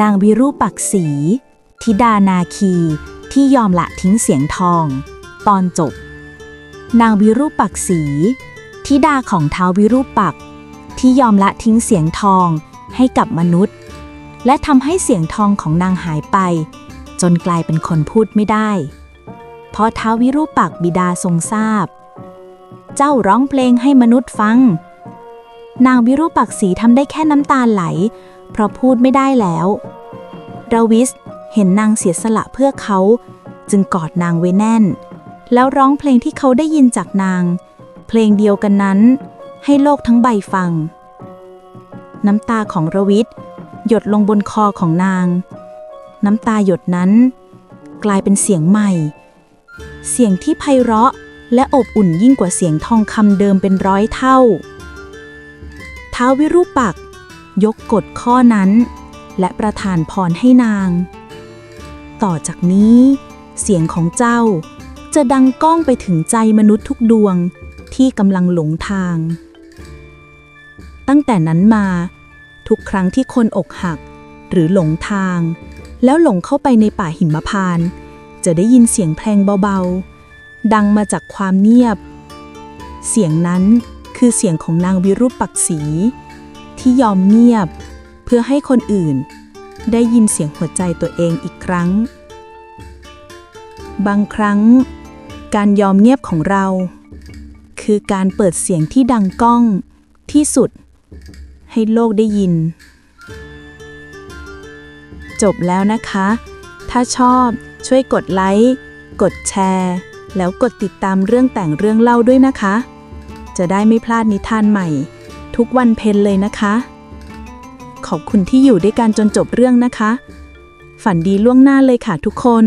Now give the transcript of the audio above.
นางวิรูปักษี ธิดานาคีที่ยอมละทิ้งเสียงทอง ตอนจบ นางวิรูปักษีธิดาของท้าววิรูปักษ์ที่ยอมละทิ้งเสียงทองให้กับมนุษย์ และทำให้เสียงทองของนางหายไป จนกลายเป็นคนพูดไม่ได้ เพราะท้าววิรูปักษ์บิดาทรงทราบ เจ้าร้องเพลงให้มนุษย์ฟัง นางวิรูปักษีทำได้แค่น้ำตาไหล เพราะพูดไม่ได้แล้วราวิสเห็นนางเสียสละเพื่อเขา จึงกอดนางไว้แน่น แล้วร้องเพลงที่เขาได้ยินจากนาง เพลงเดียวกันนั้น ให้โลกทั้งใบฟัง น้ำตาของระวิทหยดลงบนคอของนาง น้ำตาหยดนั้น กลายเป็นเสียงใหม่ เสียงที่ไพเราะและอบอุ่นยิ่งกว่าเสียงทองคำเดิมเป็นร้อยเท่าท้าววิรูปักษ์ ยกกฎข้อนั้น และประทานพรให้นาง ต่อจากนี้ เสียงของเจ้าจะดังก้องไปถึงใจมนุษย์ทุกดวงที่กำลังหลงทาง ตั้งแต่นั้นมา ทุกครั้งที่คนอกหัก หรือหลงทาง แล้วหลงเข้าไปในป่าหิมพาน จะได้ยินเสียงเพลงเบาๆ ดังมาจากความเงียบ เสียงนั้นคือเสียงของนางวิรุปักษี ที่ยอมเงียบ เพื่อให้คนอื่น ได้ยินเสียงหัวใจตัวเองอีกครั้ง บางครั้ง การยอมเงียบของเรา คือการเปิดเสียงที่ดังก้องที่สุด ให้โลกได้ยิน จบแล้วนะคะ ถ้าชอบช่วยกดไลค์ กดแชร์ แล้วกดติดตามเรื่องแต่งเรื่องเล่าด้วยนะคะ จะได้ไม่พลาดนิทานใหม่ ทุกวันเพนเลยนะคะ ขอบคุณที่อยู่ด้วยกันจนจบเรื่องนะคะ ฝันดีล่วงหน้าเลยค่ะทุกคน